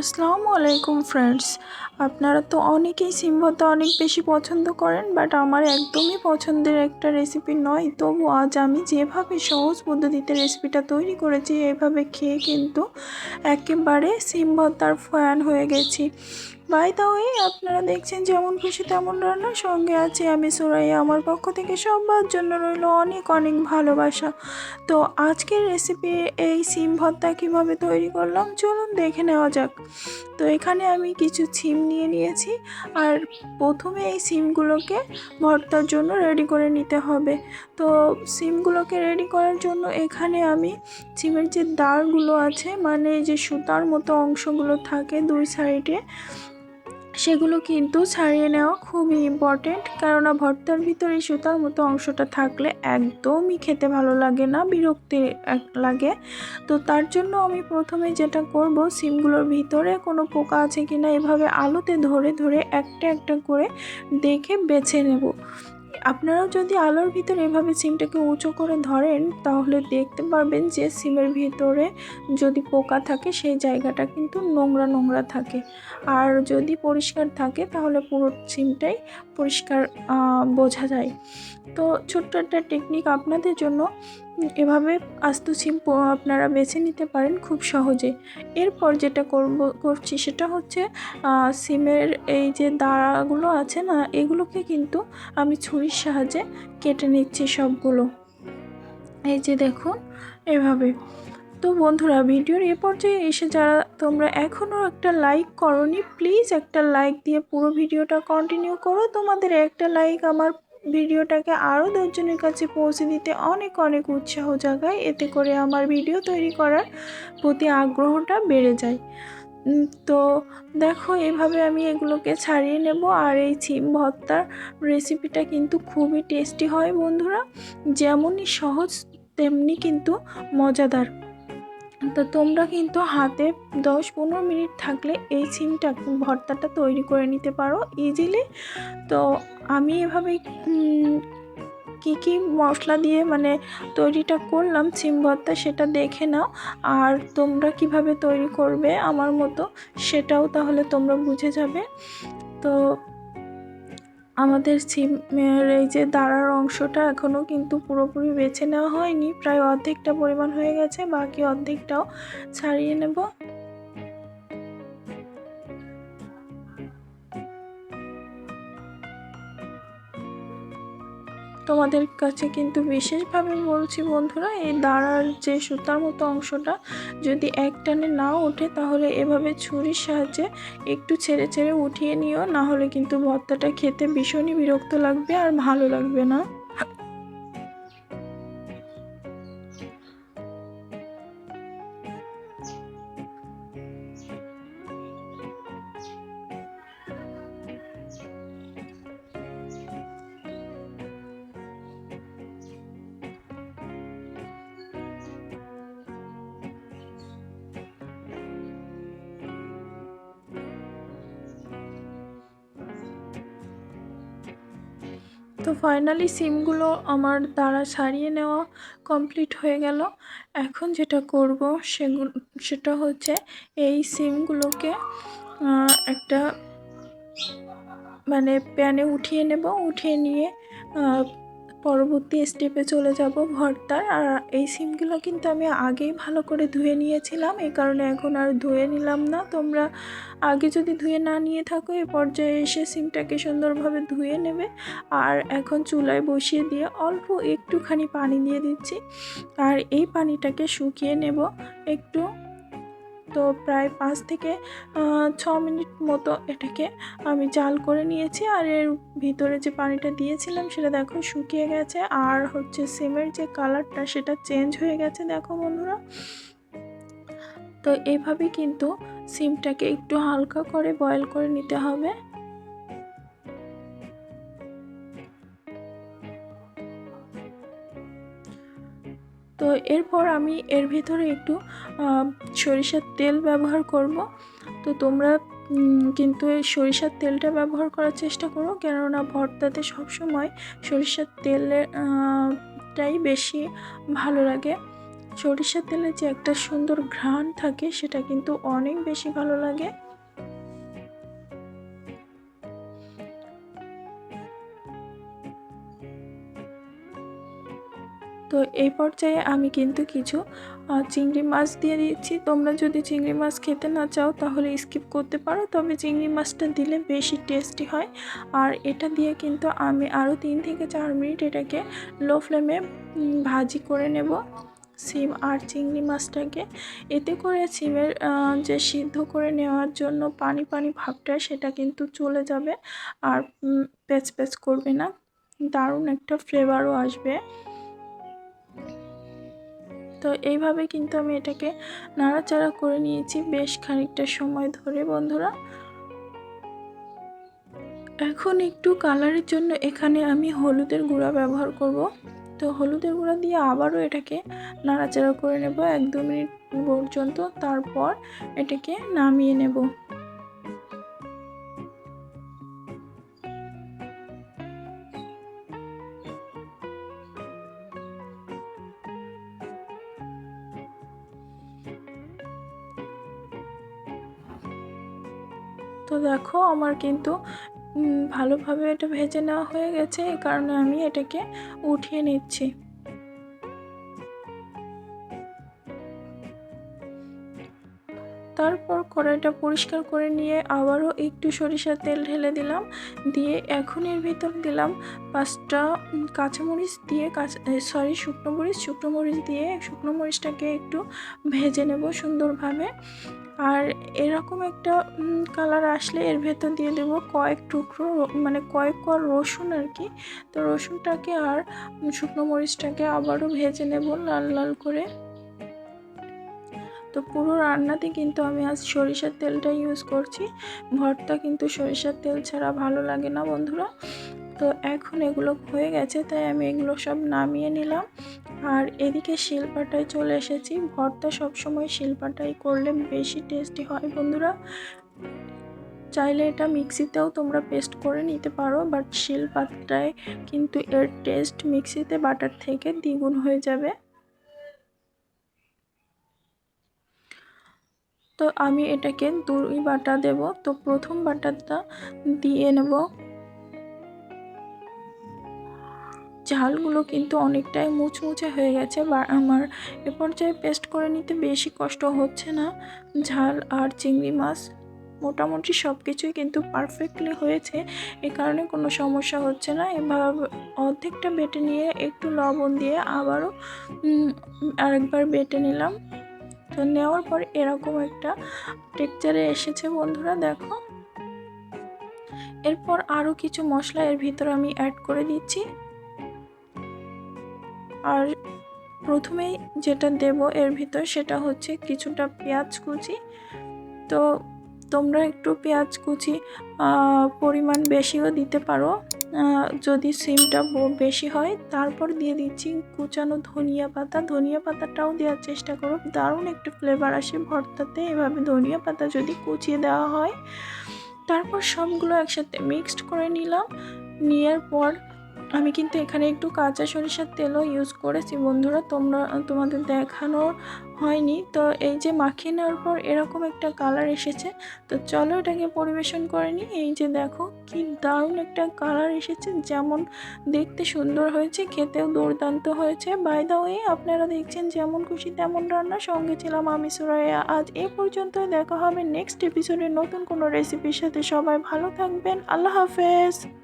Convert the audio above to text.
আসসালামু আলাইকুম ফ্রেন্ডস আপনারা তো অনেকেই সিম ভর্তা অনেক বেশি পছন্দ করেন বাট আমার একদমই পছন্দের একটা রেসিপি নয়। তবু আজ আমি যেভাবে সহজ পদ্ধতিতে রেসিপিটা তৈরি করেছি, এভাবে খেয়ে কিন্তু একেবারে সিম ভর্তার ফ্যান হয়ে গেছি। বাই ওয়ে আপনারা দেখছেন যেমন খুশি তেমন রান্নার সঙ্গে আছি আমি সুরাইয়া। আমার পক্ষ থেকে সবার জন্য রইল অনেক অনেক ভালোবাসা। তো আজকের রেসিপি এই সিম ভর্তা কীভাবে তৈরি করলাম, চলুন দেখে নেওয়া যাক। তো এখানে আমি কিছু সিম নিয়ে নিয়েছি। আর প্রথমে এই সিমগুলোকে ভর্তার জন্য রেডি করে নিতে হবে। তো সিমগুলোকে রেডি করার জন্য এখানে আমি সিমের যে দাঁড়গুলো আছে মানে যে সুতার মতো অংশগুলো থাকে দুই সাইডে সেগুলো কিন্তু ছাড়িয়ে নেওয়া খুবই ইম্পর্টেন্ট কেননা ভর্তার ভিতরে সুতার মতো অংশটা থাকলে একদমই খেতে ভালো লাগে না, বিরক্তি লাগে। তো তার জন্য আমি প্রথমে যেটা করব, সিমগুলোর ভিতরে কোনো পোকা আছে কি না এভাবে আলোতে ধরে ধরে একটা একটা করে দেখে বেছে নেব। আপনারাও যদি আলোর ভিতরে এভাবে সিমটাকে উঁচু করে ধরেন, তাহলে দেখতে পারবেন যে সিমের ভিতরে যদি পোকা থাকে, সেই জায়গাটা কিন্তু নোংরা নোংরা থাকে। আর যদি পরিষ্কার থাকে, তাহলে পুরো সিমটাই পরিষ্কার বোঝা যায়। তো ছোট্ট একটা টেকনিক আপনাদের জন্য এভাবে আস্ত সিম আপনারা বেছে নিতে পারেন খুব সহজে। এরপর যেটা করব, করছি সেটা হচ্ছে সিমের এই যে দাঁড়াগুলো আছে না, এগুলোকে কিন্তু আমি ছুরির সাহায্যে কেটে নিচ্ছি সবগুলো। এই যে দেখুন, এভাবে। তো বন্ধুরা, ভিডিওর এ পর্যায়ে এসে যারা তোমরা এখনও একটা লাইক করনি, প্লিজ একটা লাইক দিয়ে পুরো ভিডিওটা কন্টিনিউ করো। তোমাদের একটা লাইক আমার ভিডিওটাকে আরও দশজনের কাছে পৌঁছে দিতে অনেক অনেক উৎসাহ জাগায়। এতে করে আমার ভিডিও তৈরি করার প্রতি আগ্রহটা বেড়ে যায়। তো দেখো, এভাবে আমি এগুলোকে ছাড়িয়ে নেব। আর এই ছিম ভর্তার রেসিপিটা কিন্তু খুবই টেস্টি হয় বন্ধুরা। যেমনই সহজ, তেমনি কিন্তু মজাদার। তো তোমরা কিন্তু হাতে দশ পনেরো মিনিট থাকলে এই সিমটা, ভর্তাটা তৈরি করে নিতে পারো ইজিলি তো আমি এভাবে কী কী মশলা দিয়ে মানে তৈরিটা করলাম সিম ভর্তা সেটা দেখে নাও। আর তোমরা কীভাবে তৈরি করবে আমার মতো সেটাও তাহলে তোমরা বুঝে যাবে। তো আমাদের সিমের এই যে দাঁড়ার অংশটা এখনও কিন্তু পুরোপুরি বেছে নেওয়া হয়নি। প্রায় অর্ধেকটা পরিমাণ হয়ে গেছে, বাকি অর্ধেকটাও ছাড়িয়ে নেব। তোমাদের কাছে কিন্তু বিশেষভাবে বলছি বন্ধুরা, এই দাঁড়ার যে সুতার মতো অংশটা যদি এক টানে না ওঠে তাহলে এভাবে ছুরির সাহায্যে একটু ছেড়ে ছেড়ে উঠিয়ে নিও, না হলে কিন্তু ভর্তাটা খেতে ভীষণই বিরক্ত লাগবে আর ভালো লাগবে না। তো ফাইনালি সিমগুলো আমার দ্বারা সারিয়ে নেওয়া কমপ্লিট হয়ে গেল। এখন যেটা করব সেগুলো, সেটা হচ্ছে এই সিমগুলোকে একটা মানে প্যানে উঠিয়ে নেব। উঠিয়ে নিয়ে পরবর্তী স্টেপে চলে যাব ভর্তার আর এই সিমগুলো কিন্তু আমি আগেই ভালো করে ধুয়ে নিয়েছিলাম, এই কারণে এখন আর ধুয়ে নিলাম না। তোমরা আগে যদি ধুয়ে না নিয়ে থাকো, এ পর্যায়ে এসে সিমটাকে সুন্দরভাবে ধুয়ে নেবে। আর এখন চুলায় বসিয়ে দিয়ে অল্প একটুখানি পানি দিয়ে দিচ্ছি। আর এই পানিটাকে শুকিয়ে নেব। একটু তো প্রায় পাঁচ থেকে ছ মিনিট মতো এটাকে আমি জাল করে নিয়েছি। আর এর ভিতরে যে পানিটা দিয়েছিলাম সেটা দেখো শুকিয়ে গেছে। আর হচ্ছে সিমের যে কালারটা সেটা চেঞ্জ হয়ে গেছে দেখো বন্ধুরা। তো এভাবে কিন্তু সিমটাকে একটু হালকা করে বয়েল করে নিতে হবে। তো এরপর আমি এর ভিতরে একটু সরিষার তেল ব্যবহার করব। তো তোমরা কিন্তু এই সরিষার তেলটা ব্যবহার করার চেষ্টা করো। কেননা ভর্তাতে সবসময় সরিষার তেলের টাই বেশি ভালো লাগে। সরিষার তেলে যে একটা সুন্দর ঘ্রাণ থাকে, সেটা কিন্তু অনেক বেশি ভালো লাগে। তো এই পর্যায়ে আমি কিন্তু কিছু চিংড়ি মাছ দিয়ে দিচ্ছি। তোমরা যদি চিংড়ি মাছ খেতে না চাও তাহলে স্কিপ করতে পারো। তবে চিংড়ি মাছটা দিলে বেশি টেস্টি হয়। আর এটা দিয়ে কিন্তু আমি আরও তিন থেকে চার মিনিট এটাকে লো ফ্লেমে ভাজি করে নেব সিম আর চিংড়ি মাছটাকে। এতে করে সিমের যে সিদ্ধ করে নেওয়ার জন্য পানি পানি ভাবটা সেটা কিন্তু চলে যাবে। আর প্যাচ প্যাচ করবে না। দারুণ একটা ফ্লেভারও আসবে। তো এইভাবে কিন্তু আমি এটাকে নাড়াচাড়া করে নিয়েছি বেশ খানিকটা সময় ধরে, বন্ধুরা। এখন একটু কালারের জন্য এখানে আমি হলুদের গুঁড়া ব্যবহার করব। তো হলুদের গুঁড়া দিয়ে আবারও এটাকে নাড়াচাড়া করে নেব এক দু মিনিট পর্যন্ত। তারপর এটাকে নামিয়ে নেব। তো দেখো আমার কিন্তু ভালোভাবে এটা ভেজে নেওয়া হয়ে গেছে, এই কারণে আমি এটাকে উঠিয়ে নিচ্ছি। তারপর কড়াইটা পরিষ্কার করে নিয়ে আবারও একটু সরিষার তেল ঢেলে দিলাম, দিয়ে এখন এর ভিতর দিলাম পাঁচটা কাঁচামরিচ দিয়ে সরি শুকনো মরিচ। শুকনো মরিচ দিয়ে শুকনো মরিচটাকে একটু ভেজে নেব সুন্দরভাবে। আর এরকম একটা কালার আসলে এর ভেতর দিয়ে দেব কয়েক টুকরো মানে কয়েক কর রসুন আর কি। তো রসুনটাকে আর শুকনো মরিচটাকে আবারও ভেজে নেব লাল লাল করে। তো পুরো রান্নাতে কিন্তু আমি আজ সরিষার তেলটা ইউজ করছি। ভর্তা কিন্তু সরিষার তেল ছাড়া ভালো লাগে না বন্ধুরা। তো এখন এগুলো হয়ে গেছে, তাই আমি এগুলো সব নামিয়ে নিলাম। আর এদিকে শিলপাটায় চলে এসেছি। ভর্তা সবসময় শিলপাটায় করলে বেশি টেস্টি হয় বন্ধুরা। চাইলে এটা মিক্সিতেও তোমরা পেস্ট করে নিতে পারো, বাট শিলপাটায় কিন্তু এর টেস্ট মিক্সিতে বাটার থেকে দ্বিগুণ হয়ে যাবে। তো আমি এটাকে দুই বাটা দেব। তো প্রথম বাটাটা দিয়ে নেব। ঝালগুলো কিন্তু অনেকটাই মুচমুচে হয়ে গেছে, বা আমার এ পর্যায়ে পেস্ট করে নিতে বেশি কষ্ট হচ্ছে না। ঝাল আর চিংড়ি মাছ মোটামুটি সব কিছুই কিন্তু পারফেক্টলি হয়েছে, এ কারণে কোনো সমস্যা হচ্ছে না। এভাবে অর্ধেকটা বেটে নিয়ে একটু লবণ দিয়ে আবারও আরেকবার বেটে নিলাম। তো নেওয়ার পর এরকম একটা টেক্সচারে এসেছে বন্ধুরা, দেখো। এরপর আরও কিছু মশলা এর ভিতরে আমি অ্যাড করে দিচ্ছি। আর প্রথমেই যেটা দেব এর ভিতর সেটা হচ্ছে কিছুটা পেঁয়াজ কুচি। তো তোমরা একটু পেঁয়াজ কুচি পরিমাণ বেশিও দিতে পারো। যদি সিমটা বেশি হয়, তারপর দিয়ে দিচ্ছি কুচানো ধনিয়া পাতা। ধনিয়া পাতাটাও দেওয়ার চেষ্টা করো, দারুণ একটু ফ্লেভার আসে ভর্তাতে। এভাবে ধনিয়া পাতা যদি কুচিয়ে দেওয়া হয়, তারপর সবগুলো একসাথে মিক্সড করে নিলাম। নেওয়ার পর আমি কিন্তু এখানে একটু কাঁচা সরিষার তেলও ইউজ করেছি। বন্ধুরা, তোমরা, তোমাদের দেখানো হয়নি। তো এই যে মাখিয়ে নেওয়ার পর এরকম একটা কালার এসেছে। তো চলো এটাকে পরিবেশন করে নিই। এই যে দেখো, কি দারুণ একটা কালার এসেছে। যেমন দেখতে সুন্দর হয়েছে, খেতেও দুর্দান্ত হয়েছে। বাই দা ওয়ে আপনারা দেখছেন যেমন খুশি তেমন রান্না সঙ্গে ছিলাম আমি, সুরাইয়া। আজ এ পর্যন্ত দেখা হবে নেক্সট এপিসোডে নতুন কোনো রেসিপির সাথে। সবাই ভালো থাকবেন। আল্লাহ হাফেজ।